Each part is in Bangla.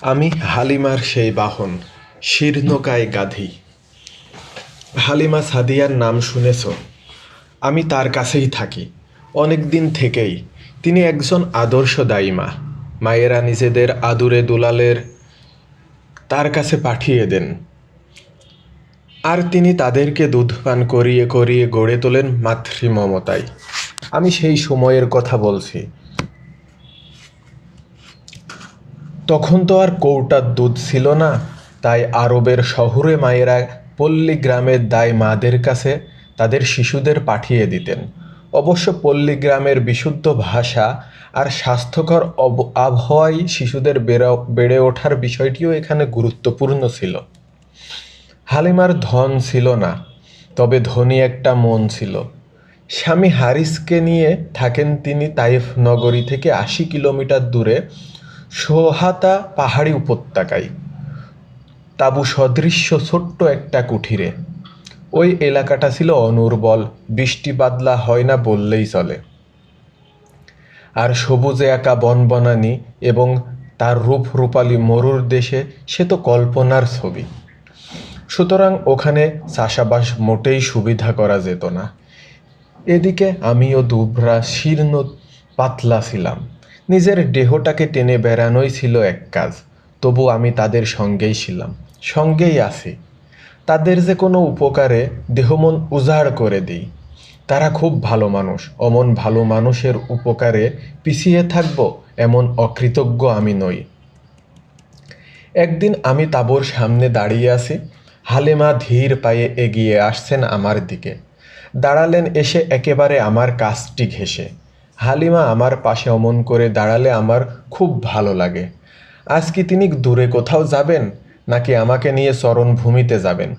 আমি হালিমার সেই বাহন, শীর্ণকায় গাধী। হালিমা সাদিয়ার নাম শুনেছ? আমি তার কাছেই থাকি। অনেক দিন থেকেই তিনি একজন আদর্শ দাইমা মায়েরা নিজেদের আদুরে দুলালের তার কাছে পাঠিয়ে দেন। আর তিনি তাদেরকে দুধ পান করিয়ে করিয়ে গড়ে তোলেন মাতৃ মমতায় আমি সেই সময়ের কথা বলছি। তখন তো আর কৌটার দুধ ছিল না। তাই আরবের শহুরে মায়েরা পল্লী গ্রামের দায় মাদের কাছে তাদের শিশুদের পাঠিয়ে দিতেন। অবশ্য পল্লী গ্রামের বিশুদ্ধ ভাষা আর স্বাস্থ্যকর আবহাওয়াই শিশুদের বেড়ে ওঠার বিষয়টিও এখানে গুরুত্বপূর্ণ ছিল। হালিমার ধন ছিল না, তবে ধনী একটা মন ছিল। স্বামী হারিসকে নিয়ে থাকেন তিনি তাইফ নগরী থেকে আশি কিলোমিটার দূরে। সোহাতা পাহাড়ি উপত্যকায়। তাবু সদৃশ্য ছোট্ট একটা কুঠিরে। ওই এলাকাটা ছিল অনুর্বল, বৃষ্টি বাদলা হয় না বললেই চলে। আর সবুজে একা বনবনানি এবং তার রূপ রূপালী মরুর দেশে সে তো কল্পনার ছবি। সুতরাং ওখানে চাষাবাস মোটেই সুবিধা করা যেত না। এদিকে আমিও দুবরা, শীর্ণ, পাতলা ছিলাম। নিজের দেহটাকে টেনে বেড়ানোই ছিল এক কাজ। তবু আমি তাদের সঙ্গেই ছিলাম, সঙ্গেই আছি। তাদের যে কোনো উপকারে দেহমন উজাড় করে দিই। তারা খুব ভালো মানুষ, অমন ভালো মানুষের উপকারে পিছিয়ে থাকব এমন অকৃতজ্ঞ আমি নই। একদিন আমি তাঁবুর সামনে দাঁড়িয়ে আছি, হালেমা ধীর পায়ে এগিয়ে আসছেন আমার দিকে। দাঁড়ালেন এসে একেবারে আমার কাজটি ঘেঁষে। হালিমা আমার পাশে অমন করে দাঁড়ালে আমার খুব ভালো লাগে। আজ কি তিনি দূরে কোথাও যাবেন, নাকি আমাকে নিয়ে চরণভূমিতে যাবেন?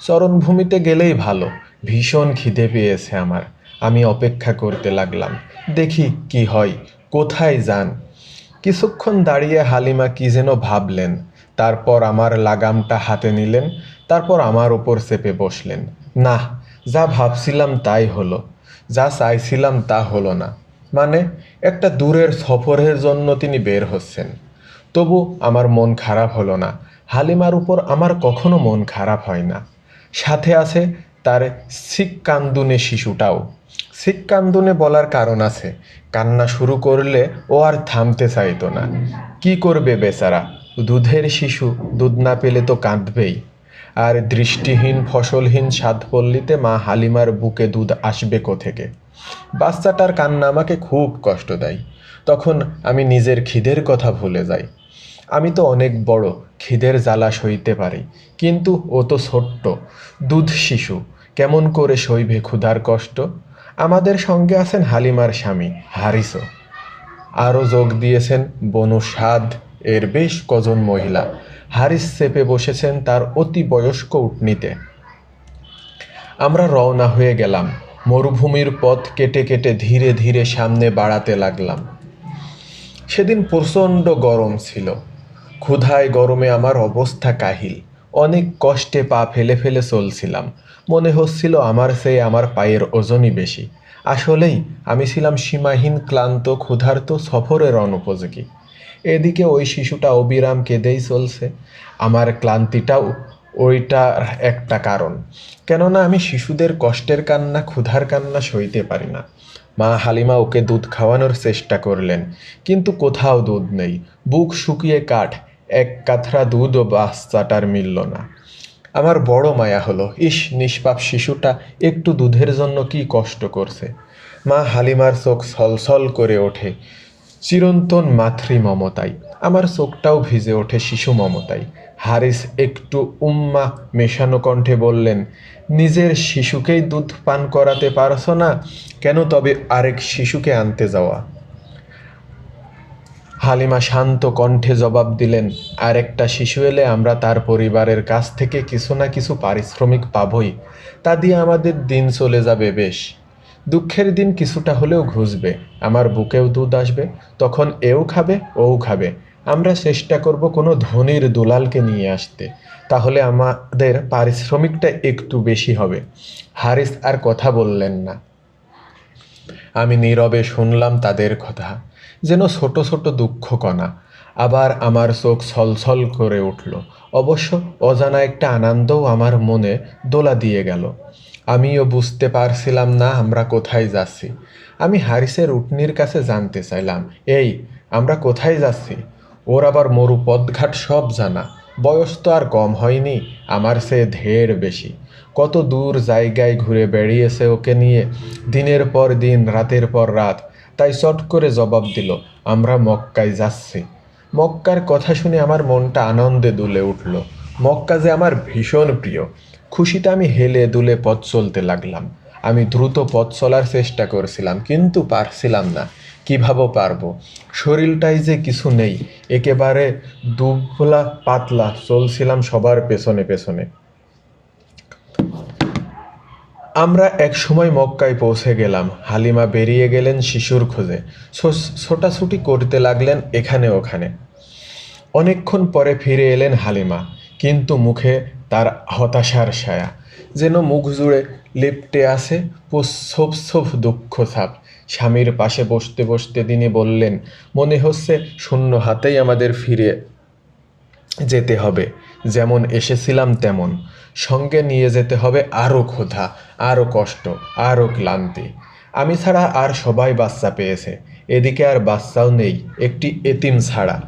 চরণভূমিতে গেলেই ভালো, ভীষণ খিদে পেয়েছে আমার। আমি অপেক্ষা করতে লাগলাম, দেখি কি হয়, কোথায় যান? কিছুক্ষণ দাঁড়িয়ে হালিমা কি যেন ভাবলেন, তারপর আমার লাগামটা হাতে নিলেন, তারপর আমার ওপর চেপে বসলেন। না যা ভাবছিলাম তাই হলো, যা চাইছিলাম তা হলো না। মানে একটা দূরের সফরের জন্য তিনি বের হচ্ছেন। তবু আমার মন খারাপ হলো না। হালিমার উপর আমার কখনো মন খারাপ হয় না। সাথে আছে তার শিক কান্দুনে শিশুটাও। শিক কান্দুনে বলার কারণ আছে। কান্না শুরু করলে ও আর থামতে চাইতো না। কি করবে বেচারা? দুধের শিশু, দুধ না পেলে তো কাঁদবেই। আর দৃষ্টিহীন, ফসলহীন সাতপল্লীতে মা হালিমার বুকে দুধ আসবে কোথেকে? বাচ্চাটার কান্না আমাকে খুব কষ্ট দেয়। তখন আমি নিজের খিদের কথা ভুলে যাই। আমি তো অনেক বড়, খিদের জ্বালা সইতে পারি। কিন্তু ও তো ছোট্ট, দুধ শিশু, কেমন করে সইবে ক্ষুধার কষ্ট? আমাদের সঙ্গে আছেন হালিমার স্বামী, হারিসও। আরও যোগ দিয়েছেন বনু সাদ এর বেশ কজন মহিলা। হারিস চেপে বসেছেন তার অতি বয়স্ক উটনিতে। আমরা রওনা হয়ে গেলাম। মরুভূমির পথ কেটে কেটে ধীরে ধীরে সামনে বাড়াতে লাগলাম। সেদিন প্রচণ্ড গরম ছিল। ক্ষুধায় গরমে আমার অবস্থা কাহিল। অনেক কষ্টে পা ফেলে ফেলে চলছিলাম। মনে হচ্ছিল আমার সেই আমার পায়ের ওজনই বেশি। আসলেই আমি ছিলাম সীমাহীন, ক্লান্ত, ক্ষুধার্ত, সফরের অনুপযোগী। এদিকে ওই শিশুটা অবিরাম কেঁদেই চলছে। আমার ক্লান্তিটাও ওইটার একটা কারণ। কেননা আমি শিশুদের কষ্টের কান্না, ক্ষুধার কান্না সইতে পারি না। মা হালিমা ওকে দুধ খাওয়ানোর চেষ্টা করলেন, কিন্তু কোথাও দুধ নেই। বুক শুকিয়ে কাঠ, এক কাথরা দুধও বাচ্চাটার মিলল না। আমার বড় মায়া হলো, ইস, নিষ্পাপ শিশুটা একটু দুধের জন্য কি কষ্ট করছে। মা হালিমার চোখ ছলছল করে ওঠে, চিরন্তন মাতৃ মমতায় আমার চোখটাও ভিজে ওঠে শিশু মমতায় হারিস একটু উম্মা মেশানো কণ্ঠে বললেন, নিজের শিশুকেই দুধ পান করাতে পারছ না? কেন তবে আরেক শিশুকে আনতে যাওয়া? হালিমা শান্ত কণ্ঠে জবাব দিলেন আর একটা শিশু এলে আমরা তার পরিবারের কাছ থেকে কিছু না কিছু পারিশ্রমিক পাবই। তা দিয়ে আমাদের দিন চলে যাবে বেশ। দুঃখের দিন কিছুটা হলেও ঘুষবে। আমার বুকেও দুধ আসবে। তখন এও খাবে ওও খাবে। আমরা চেষ্টা করব কোনো ধনির দুলালকে নিয়ে আসতে, তাহলে আমাদের পারিশ্রমিকটা একটু বেশি হবে। হারিস আর কথা বললেন না। আমি নীরবে শুনলাম তাদের কথা, যেন ছোট ছোট দুঃখ কণা। আবার আমার চোখ ছলছল করে উঠল। অবশ্য অজানা একটা আনন্দও আমার মনে দোলা দিয়ে গেল। আমিও বুঝতে পারছিলাম না আমরা কোথায় যাচ্ছি। আমি হারিসের উটনির কাছে জানতে চাইলাম, এই, আমরা কোথায় যাচ্ছি? ওর আবার মরু পথঘাট সব জানা। বয়স তো আর কম হয়নি, আমার সে ঢের বেশি। কত দূর জায়গায় ঘুরে বেড়িয়েছে ওকে নিয়ে, দিনের পর দিন, রাতের পর রাত। তাই চট করে জবাব দিল, আমরা মক্কায় যাচ্ছি। মক্কার কথা শুনে আমার মনটা আনন্দে দুলে উঠল। মক্কা যে আমার ভীষণ প্রিয়। খুশিতে আমি হেলে দুলে পথ চলতে লাগলাম। আমি দ্রুত পথ চলার চেষ্টা করছিলাম, কিন্তু পারছিলাম না। কীভাবে পারব? শরীরটাই যে কিছু নেই, একেবারে দুবলা পাতলা, চলছিলাম সবার পেছনে পেছনে। আমরা এক সময় মক্কায় পৌঁছে গেলাম, হালিমা বেরিয়ে গেলেন শিশুর খোঁজে। ছোটাছুটি করতে লাগলেন এখানে ওখানে। অনেকক্ষণ পরে ফিরে এলেন হালিমা, কিন্তু মুখে তার হতাশার ছায়া। যেন মুখ জুড়ে লেপটে আছে প্রসব সব দুঃখ ছাপ। স্বামীর পাশে বসতে বসতে তিনি বললেন, মনে হচ্ছে শূন্য হাতেই আমাদের ফিরে যেতে হবে। যেমন এসেছিলাম তেমন। সঙ্গে নিয়ে যেতে হবে আরও ক্ষুধা আরও কষ্ট আরও ক্লান্তি। আমি ছাড়া আর সবাই বাচ্চা পেয়েছে। এদিকে আর বাচ্চাও নেই, একটি এতিম ছাড়া।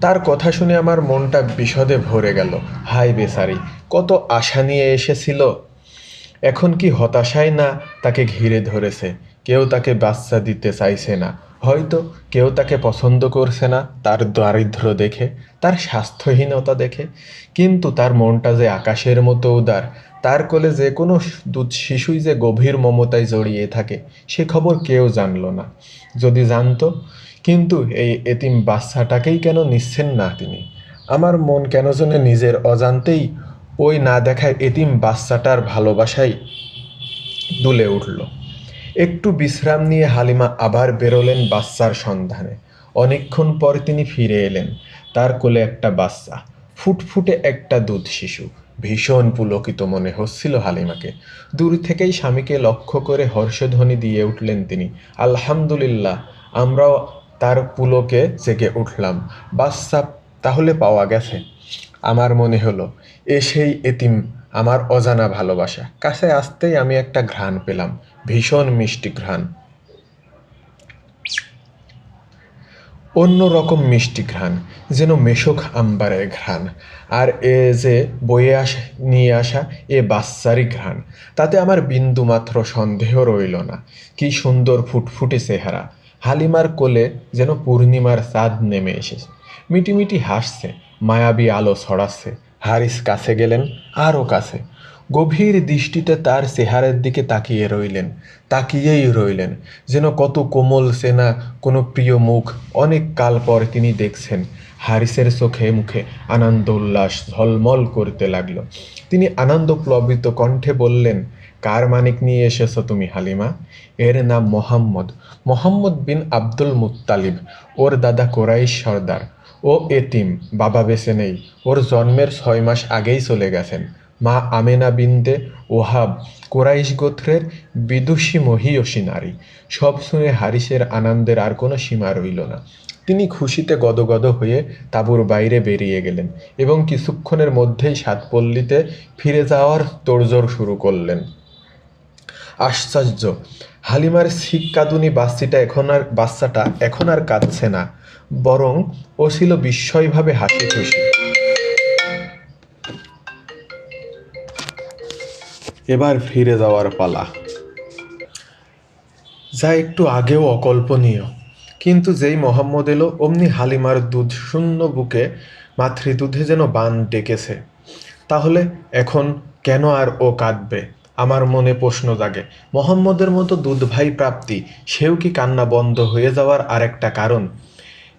তার কথা শুনে আমার মনটা বিষদে ভরে গেল। হাই বেচারি, কত আশা নিয়ে এসেছিল। এখন কি হতাশায় না তাকে ঘিরে ধরেছে? কেউ তাকে বাচ্চা দিতে চাইছে না। হয়তো কেউ তাকে পছন্দ করছে না, তার দারিদ্র্য দেখে, তার স্বাস্থ্যহীনতা দেখে। কিন্তু তার মনটা যে আকাশের মতো উদার, তার কোলে যে কোনো দুধ শিশুই যে গভীর মমতায় জড়িয়ে থাকে, সে খবর কেউ জানলো না। যদি জানতো, কিন্তু এই এতিম বাচ্চাটাকেই কেন নিচ্ছেন না তিনি? আমার মন কেন যেন নিজের অজান্তেই ওই না দেখায় এতিম বাচ্চাটার ভালোবাসায় দুলে উঠল। একটু বিশ্রাম নিয়ে হালিমা আবার বেরোলেন বাচ্চার সন্ধানে। অনেকক্ষণ পর তিনি ফিরে এলেন। তার কোলে একটা বাচ্চা, ফুটফুটে একটা দুধ শিশু। ভীষণ পুলকিত মনে হচ্ছিল হালিমাকে। দূর থেকেই স্বামীকে লক্ষ্য করে হর্ষধ্বনি দিয়ে উঠলেন তিনি। আলহামদুলিল্লাহ, আমরাও তার পুলকে জেগে উঠলাম। বাচ্চা, তাহলে পাওয়া গেছে। আমার মনে হলো, এ সেই এতিম, আমার অজানা ভালোবাসা। কাছে আসতেই আমি একটা ঘ্রাণ পেলাম। ভীষণ মিষ্টি ঘ্রাণ। অন্য রকম মিষ্টি ঘ্রাণ, যেন মেশক আম্বারের ঘ্রাণ। আর এ যে বয়ে আসা, নিয়ে আসা এ বাচ্চারই ঘ্রাণ। তাতে আমার বিন্দুমাত্র সন্দেহ রইল না। কি সুন্দর ফুটফুটে চেহারা। হালিমার কোলে যেন পূর্ণিমার চাঁদ নেমে এসেছে। মিটিমিটি হাসছে, মায়াবী আলো ছড়াচ্ছে। হারিস কাছে গেলেন, আরও কাছে। গভীর দৃষ্টিতে তার চেহারের দিকে তাকিয়ে রইলেন, তাকিয়েই রইলেন, যেন কত কোমল সেনা, কোনো প্রিয় মুখ অনেক কাল পর তিনি দেখছেন। হারিসের চোখে মুখে আনন্দ উল্লাস ঝলমল করতে লাগল। তিনি আনন্দ প্লবিত কণ্ঠে বললেন, কার মানিক নিয়ে এসেছ তুমি, হালিমা? এর নাম Muhammad. Muhammad bin Abdul Muttalib, ওর দাদা কোরাইশ সর্দার। ও এতিম, বাবা বেছে নেই। ওর জন্মের ছয় মাস আগেই চলে গেছেন। মা আমেনা বিনতে ওহাব, কোরাইশ গোত্রের বিদুষী মহিয়সী নারী। সব শুনে হারিসের আনন্দের আর কোনো সীমা রইল না। তিনি খুশিতে গদগদ হয়ে তাঁবুর বাইরে বেরিয়ে গেলেন এবং কিছুক্ষণের মধ্যেই সাতপল্লীতে ফিরে যাওয়ার তোড়জোড় শুরু করলেন। আশ্চর্য! হালিমার শিক্ষাদুনি বাচ্চিটা এখন আর বাচ্চাটা এখন আর কাঁদছে না, বরং ও ছিল বিস্ময়ভাবে হাসি খুশি এবার ফিরে যাওয়ার পালা। যা একটু আগেও অকল্পনীয়। কিন্তু যেই মোহাম্মদ এলো, অমনি হালিমার দুধ শূন্য বুকে মাতৃদুধে যেন বান ডেকেছে। তাহলে এখন কেন আর ও কাঁদবে? আমার মনে প্রশ্ন জাগে, মোহাম্মদের মতো দুধ ভাই প্রাপ্তি, সেও কি কান্না বন্ধ হয়ে যাওয়ার আরেকটা কারণ?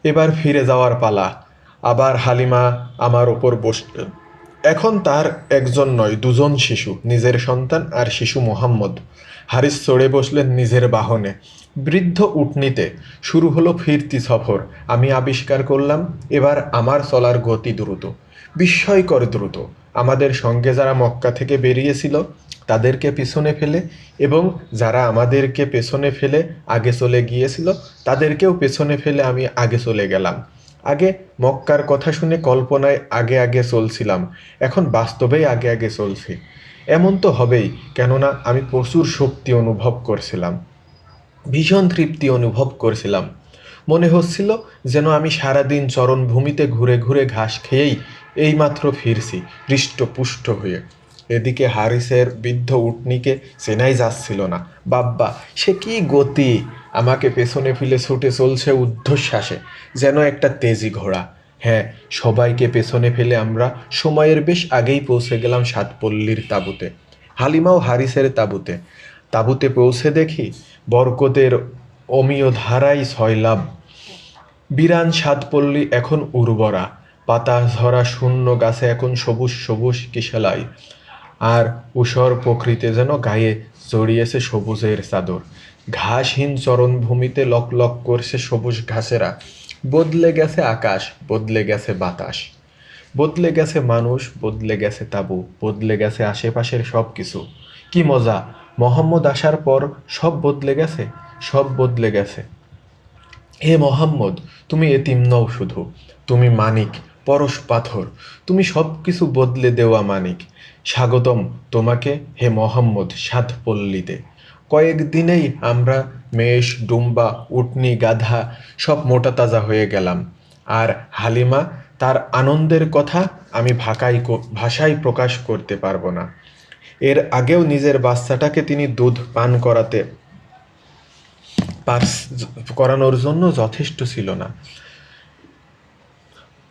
এবার ফিরে যাওয়ার পালা। আবার হালিমা আমার ওপর বসলেন এখন তার একজন নয়, দুজন শিশু, নিজের সন্তান আর শিশু মোহাম্মদ। হারিস চড়ে বসলেন নিজের বাহনে। বৃদ্ধ উটনিতে, শুরু হলো ফিরতি সফর, আমি আবিষ্কার করলাম, এবার আমার চলার গতি দ্রুত। বিস্ময়কর দ্রুত। আমাদের সঙ্গে যারা মক্কা থেকে বেরিয়েছিল, তাদেরকে পিছনে ফেলে এবং যারা আমাদেরকে পেছনে ফেলে আগে চলে গিয়েছিল, তাদেরকেও পেছনে ফেলে আমি আগে চলে গেলাম। আগে মক্কার কথা শুনে কল্পনায় আগে আগে চলছিলাম, এখন বাস্তবেই আগে আগে চলছি। এমন তো হবেই, কেননা আমি প্রচুর শক্তি অনুভব করছিলাম, ভীষণ তৃপ্তি অনুভব করছিলাম। মনে হচ্ছিল যেন আমি সারাদিন চরণভূমিতে ঘুরে ঘুরে ঘাস খেয়েই এইমাত্র ফিরছি, হৃষ্টপুষ্ট হয়ে। এদিকে হারিসের বৃদ্ধ উটনিকে চেনাই যাচ্ছিল না, বাব্বা, সে কি গতি? আমাকে পেছনে ফেলে ছুটে চলছে ঊর্ধ্বশ্বাসে, যেন একটা তেজি ঘোড়া। হ্যাঁ সবাইকে পেছনে ফেলে আমরা সময়ের বেশ আগেই পৌঁছে গেলাম সাতপল্লীর তাঁবুতে, হালিমাও হারিসের তাঁবুতে। তাঁবুতে পৌঁছে দেখি বরকতের অমীয় ধারাই ছয়লাভ বিরান সাতপল্লী এখন উর্বরা পাতা ঝরা শূন্য গাছে এখন সবুজ সবুজ কিশালাই, আর ঊষর প্রকৃতি যেন গায়ে জড়িয়েছে সবুজের চাদর। ঘাসহীন চরণভূমিতে লক লক করছে সবুজ ঘাসেরা। বদলে গেছে আকাশ, বদলে গেছে বাতাস। বদলে গেছে মানুষ, বদলে গেছে তাবু, বদলে গেছে আশেপাশের সব কিছু কি মজা, মোহাম্মদ আসার পর সব বদলে গেছে, সব বদলে গেছে। হে মোহাম্মদ, তুমি এতিম নও শুধু। তুমি মানিক, পরশ পাথর। তুমি সব কিছু বদলে দেওয়া মানিক। স্বাগতম তোমাকে হে মোহাম্মদ সাত পল্লীতে কয়েকদিনেই আমরা মেষ, ডুম্বা, উটনি, গাধা সব মোটা তাজা হয়ে গেলাম। আর হালিমা তার আনন্দের কথা আমি ভাকাই ভাষায় প্রকাশ করতে পারব না। এর আগেও নিজের বাচ্চাটাকে তিনি দুধ পান করাতে, পার্স, করানোর জন্য যথেষ্ট ছিল না।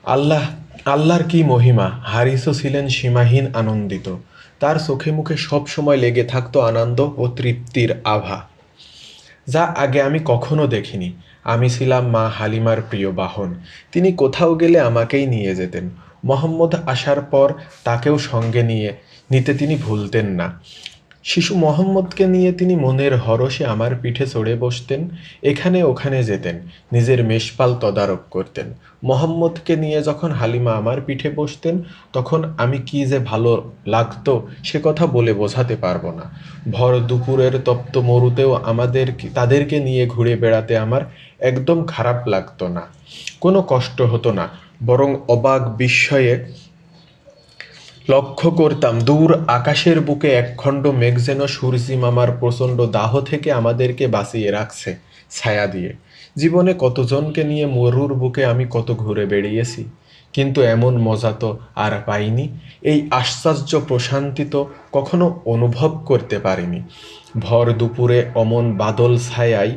আল্লাহ আল্লাহর কি মহিমা? হারিসও ছিলেন সীমাহীন আনন্দিত। তার চোখে মুখে সব সময় লেগে থাকতো আনন্দ ও তৃপ্তির আভা। যা আগে আমি কখনো দেখিনি। আমি ছিলাম মা হালিমার প্রিয় বাহন। তিনি কোথাও গেলে আমাকেই নিয়ে যেতেন। মোহাম্মদ আসার পর তাকেও সঙ্গে নিয়ে, নিতে তিনি ভুলতেন না। শিশু মোহাম্মদকে নিয়ে তিনি মনের হরসে আমার পিঠে চড়ে বসতেন, এখানে ওখানে যেতেন, নিজের মেষপাল তদারক করতেন। মোহাম্মদকে নিয়ে যখন হালিমা আমার পিঠে বসতেন, তখন আমি কি যে ভালো লাগতো সে কথা বলে বোঝাতে পারব না। ভর দুপুরের তপ্ত মরুতেও আমাদের তাদেরকে নিয়ে ঘুরে বেড়াতে আমার একদম খারাপ লাগতো না। কোনো কষ্ট হতো না, বরং অবাক বিস্ময়ে লক্ষ্য করতাম দূর আকাশের বুকে একখণ্ড মেঘ যেন সূর্যি মামার প্রচণ্ড দাহ থেকে আমাদেরকে বাঁচিয়ে রাখছে, ছায়া দিয়ে। জীবনে কতজনকে নিয়ে মরুর বুকে আমি কত ঘুরে বেড়িয়েছি, কিন্তু এমন মজা তো আর পাইনি। এই আশ্চর্য প্রশান্তি তো কখনো অনুভব করতে পারিনি। ভর দুপুরে অমন বাদল ছায়াই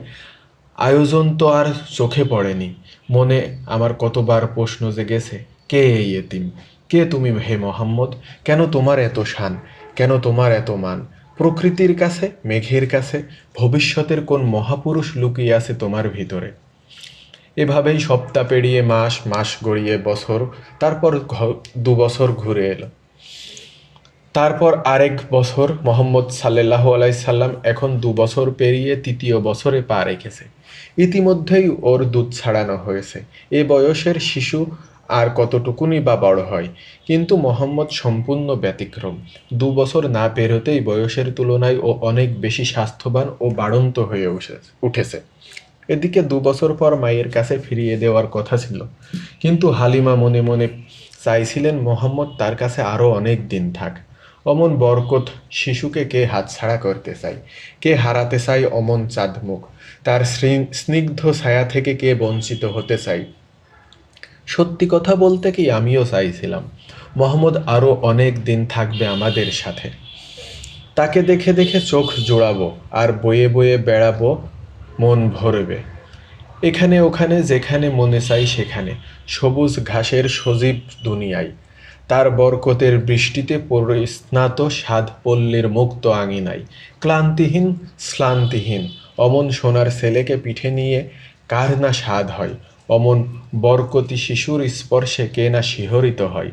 আয়োজন তো আর চোখে পড়েনি। মনে আমার কতবার প্রশ্ন জেগেছে, কে এই এতিম? কে তুমি হে মোহাম্মদ? কেন তোমার এত শান? কেন তোমার এত মান? প্রকৃতির কাছে, মেঘের কাছে, ভবিষ্যতের কোন মহাপুরুষ লুকিয়ে আছে তোমার ভিতরে? এভাবেই সপ্তাহ পেরিয়ে মাস মাস গড়িয়ে বছর, তারপর দু বছর ঘুরে এলো। তারপর আরেক বছর মোহাম্মদ সাল্লাহ আলাইসাল্লাম এখন দু বছর পেরিয়ে তৃতীয় বছরে পা রেখেছে। ইতিমধ্যেই ওর দুধ ছাড়ানো হয়েছে। এ বয়সের শিশু আর কতটুকুনি বা বড় হয়। কিন্তু মোহাম্মদ সম্পূর্ণ ব্যতিক্রম। দু বছর না পেরোতেই বয়সের তুলনায় ও অনেক বেশি স্বাস্থ্যবান ও বাড়ন্ত হয়ে উঠেছে। এদিকে দু বছর পর মায়ের কাছে ফিরিয়ে দেওয়ার কথা ছিল। কিন্তু হালিমা মনে মনে চাইছিলেন মোহাম্মদ তার কাছে আরও অনেক দিন থাক। অমন বরকত শিশুকে কে হাতছাড়া করতে চাই কে হারাতে চাই অমন চাঁদমুখ। তার স্নিগ্ধ ছায়া থেকে কে বঞ্চিত হতে চাই সত্যি কথা বলতে কি আমিও চাইছিলাম। মোহাম্মদ আরও অনেক দিন থাকবে আমাদের সাথে। তাকে দেখে দেখে চোখ জোড়াবো আর বয়ে বয়ে বেড়াবো, মন ভরবে। এখানে, ওখানে, যেখানে মনে চাই সেখানে, সবুজ ঘাসের সজীব দুনিয়ায়। তার বরকতের বৃষ্টিতে পরিস্নাত সাদ পল্লীর মুক্ত আঙিনায়। ক্লান্তিহীন, শ্লান্তিহীন, অমন সোনার ছেলেকে পিঠে নিয়ে কার না স্বাদ হয়? অমন বরকতি শিশুর স্পর্শে কে না শিহরিত হয়।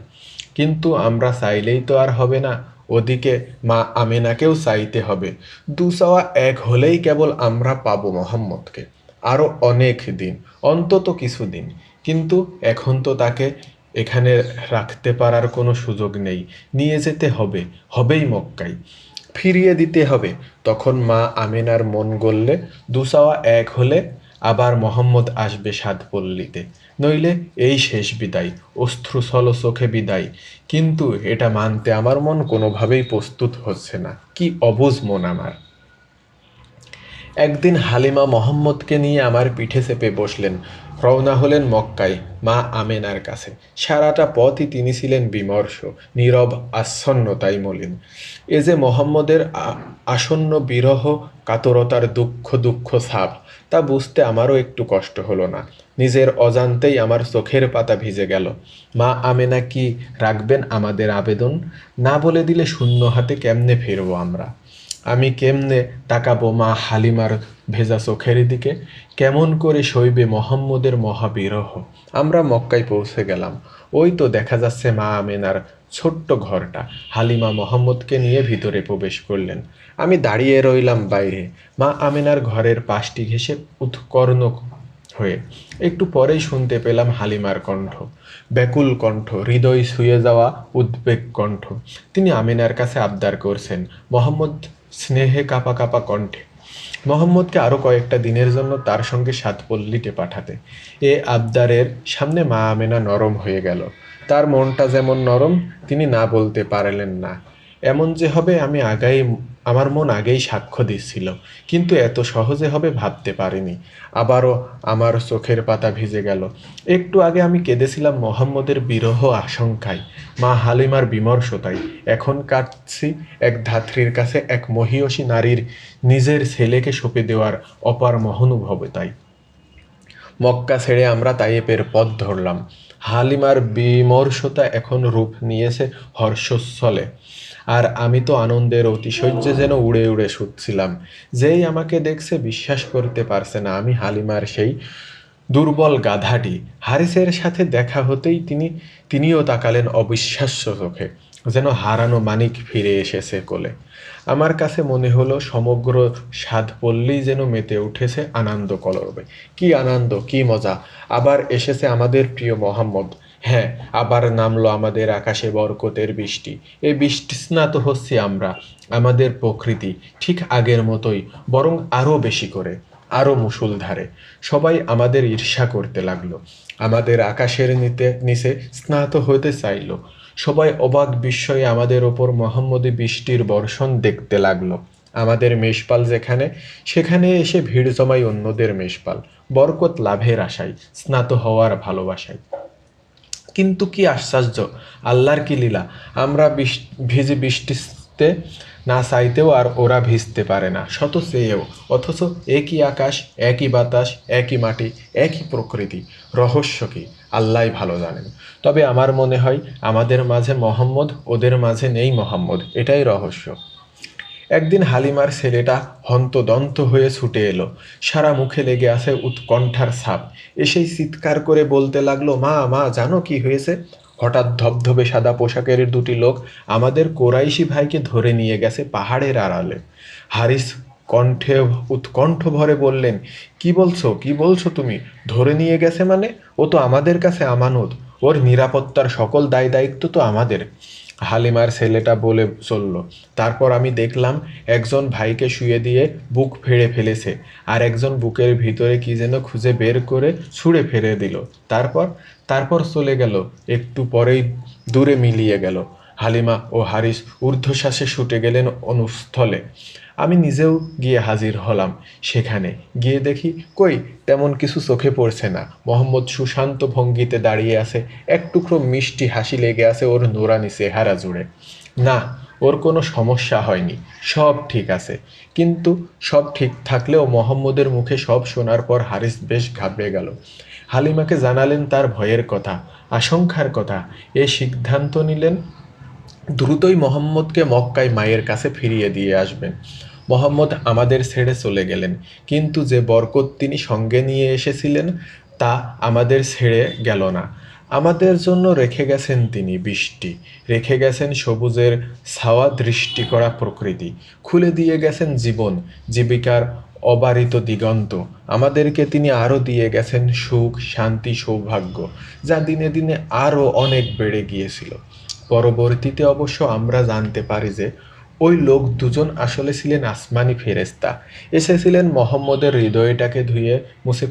কিন্তু আমরা চাইলেই তো আর হবে না, ওদিকে মা আমেনাকেও চাইতে হবে। দু চাওয়া এক হলেই কেবল আমরা পাবো মোহাম্মদকে। আরও অনেক দিন, অন্তত কিছু দিন। কিন্তু এখন তো তাকে এখানে রাখতে পারার কোনো সুযোগ নেই। নিয়ে যেতে হবে, হবেই মক্কাই ফিরিয়ে দিতে হবে। তখন মা আমেনার মন গললে দুসাওয়া এক হলে আবার মোহাম্মদ আসবে সাত পল্লীতে। নইলে এই শেষ বিদায়, অশ্রুসল চোখে বিদায়। কিন্তু এটা মানতে আমার মন কোনোভাবেই প্রস্তুত হচ্ছে না। কি অবুজ মন আমার। একদিন হালিমা মোহাম্মদকে নিয়ে আমার পিঠে চেপে বসলেন। রওনা হলেন মক্কায়, মা আমেনার কাছে। সারাটা পথই তিনি ছিলেন বিমর্ষ, নীরব আচ্ছন্নতাই মলিন। এ যে মোহাম্মদের আসন্ন বিরহ, কাতরতার দুঃখ দুঃখ ছাপ, তা বুঝতে আমারও একটু কষ্ট হলো না। নিজের অজান্তেই আমার চোখের পাতা ভিজে গেল। মা আমেনা কি রাখবেন আমাদের আবেদন? না বলে দিলে শূন্য হাতে কেমনে ফিরবো আমরা? আমি কেমনে তাকাবো মা হালিমার ভেজা চোখের দিকে? কেমন করে সইবে মোহাম্মদের মহাবিরহ? আমরা মক্কায় পৌঁছে গেলাম। ওই তো দেখা যাচ্ছে মা আমেনার ছোট্ট ঘরটা। হালিমা মোহাম্মদকে নিয়ে ভিতরে প্রবেশ করলেন। আমি দাঁড়িয়ে রইলাম বাইরে। মা আমেনার ঘরের পাশটি ঘেঁষে উৎকর্ণ হয়ে একটু পরেই শুনতে পেলাম হালিমার কণ্ঠ। ব্যাকুল কণ্ঠ, হৃদয় ছুঁয়ে যাওয়া উদ্বেগ কণ্ঠ। তিনি আমিনার কাছে আবদার করছেন, মোহাম্মদ স্নেহে কাঁপা কাঁপা কণ্ঠে। মোহাম্মদকে আরও কয়েকটা দিনের জন্য তার সঙ্গে সাতপল্লিতে পাঠাতে। এ আবদারের সামনে মা আমেনা নরম হয়ে গেল। তার মনটা যেমন নরম, তিনি না বলতে পারলেন না। এমন যে হবে, আমি আগাই আমার মন আগেই সাক্ষ্য দিচ্ছিল কিন্তু এত সহজে হবে ভাবতে পারিনি। আবারও আমার চোখের পাতা ভিজে গেল। একটু আগে আমি কেঁদেছিলাম মোহাম্মদের বিরহ আশঙ্কায়, মা হালিমার বিমর্ষতায়। এখন কাটছি এক ধাত্রীর কাছে এক মহিয়সী নারীর নিজের ছেলেকে সঁপে দেওয়ার অপার মহানুভবতায়। মক্কা ছেড়ে আমরা তাইয়েপের পথ ধরলাম। হালিমার বিমর্ষতা এখন রূপ নিয়েছে হর্ষস্থলে আর আমি তো আনন্দের অতিশয্যে যেন উড়ে উড়ে শুচ্ছিলাম। যেই আমাকে দেখছে বিশ্বাস করতে পারছে না, আমি হালিমার সেই দুর্বল গাধাটি। হারিসের সাথে দেখা হতেই তিনি, তিনিও তাকালেন অবিশ্বাস্য চোখে, যেন হারানো মানিক ফিরে এসেছে কোলে। আমার কাছে মনে হলো সমগ্র স্বাদ পল্লী যেন মেতে উঠেছে আনন্দ কলরবে। কি আনন্দ, কি মজা, আবার এসেছে আমাদের প্রিয় মোহাম্মদ। হ্যাঁ আবার নামলো আমাদের আকাশে বরকতের বৃষ্টি। এই বৃষ্টি স্নাত হচ্ছি আমরা, আমাদের প্রকৃতি ঠিক আগের মতোই, বরং আরও বেশি করে, আরও মুষলধারে সবাই আমাদের ঈর্ষা করতে লাগল। আমাদের আকাশের নিতে, নিচে স্নাত হতে চাইলো। সবাই অবাক বিস্ময়ে আমাদের ওপর মোহাম্মদী বৃষ্টির বর্ষণ দেখতে লাগল। আমাদের মেষপাল যেখানে, সেখানে এসে ভিড় জমাই অন্যদের মেষপাল। বরকত লাভের আশায়, স্নাত হওয়ার ভালোবাসায়। কিন্তু কি আশ্চর্য? আল্লাহর কি লীলা? আমরা ভিজে বৃষ্টিতে না চাইতেও আর ওরা ভিজতে পারে না। শত চেয়েও, অথচ একই আকাশ, একই বাতাস, একই মাটি, একই প্রকৃতি। রহস্য কি? আল্লাহ ভালো জানেন। তবে আমার মনে হয় আমাদের মাঝে মোহাম্মদ, ওদের মাঝে নেই মোহাম্মদ। এটাই রহস্য। একদিন হালিমার ছেলেটা হন্তদন্ত হয়ে ছুটে এলো। সারা মুখে লেগে আছে উৎকণ্ঠার ছাপ। এসেই চিৎকার করে বলতে লাগল, মা মা, জানো কি হয়েছে? হঠাৎ ধবধবে সাদা পোশাকের দুটি লোক আমাদের কোরাইশি ভাইকে ধরে নিয়ে গেছে পাহাড়ের আড়ালে। হারিস কণ্ঠে, উৎকণ্ঠ ভরে বললেন, কি বলছো কি বলছো তুমি? ধরে নিয়ে গেছে মানে? ও তো আমাদের কাছে আমানত। ওর নিরাপত্তার সকল দায় দায়িত্ব তো আমাদের। হালিমার ছেলেটা বলে চলল। তারপর আমি দেখলাম একজন ভাইকে শুয়ে দিয়ে বুক ফেড়ে ফেলেছে আর একজন বুকের ভিতরে কি যেন খুঁজে বের করে ছুঁড়ে ফেলে দিল। তারপর তারপর চলে গেল, একটু পরেই দূরে মিলিয়ে গেল। হালিমা ও হারিস ঊর্ধ্বশ্বাসে ছুটে গেলেন অনুস্থলে। আমি নিজেও গিয়ে হাজির হলাম। সেখানে গিয়ে দেখি, কই, তেমন কিছু চোখে পড়ছে না। মোহাম্মদ সুশান্ত ভঙ্গিতে দাঁড়িয়ে আছে। এক টুকরো মিষ্টি হাসি লেগে আছে ওর নোরানি চেহারা জুড়ে। না, ওর কোনো সমস্যা হয়নি। সব ঠিক আছে। কিন্তু সব ঠিক থাকলেও মোহাম্মদের মুখে সব শোনার পর হারিস বেশ ঘাবড়ে গেল। হালিমাকে জানালেন তার ভয়ের কথা, আশঙ্কার কথা। এ সিদ্ধান্ত নিলেন? দ্রুতই মোহাম্মদকে মক্কায় মায়ের কাছে ফিরিয়ে দিয়ে আসবেন। মোহাম্মদ আমাদের ছেড়ে চলে গেলেন, কিন্তু যে বরকত তিনি সঙ্গে নিয়ে এসেছিলেন, তা আমাদের ছেড়ে গেল না। আমাদের জন্য রেখে গেছেন তিনি বৃষ্টি, রেখে গেছেন সবুজের ছাওয়া দৃষ্টি করা প্রকৃতি, খুলে দিয়ে গেছেন জীবন, জীবিকার অবারিত দিগন্ত। আমাদেরকে তিনি আরও দিয়ে গেছেন সুখ, শান্তি, সৌভাগ্য, যা দিনে দিনে আরও অনেক বেড়ে গিয়েছিল। পরবর্তীতে অবশ্য আমরা জানতে পারি যে, ওই লোক দুজন আসলে ছিলেন আসমানি ফেরেস্তা এসেছিলেন মোহাম্মদের হৃদয়টাকে ধুয়ে মুছে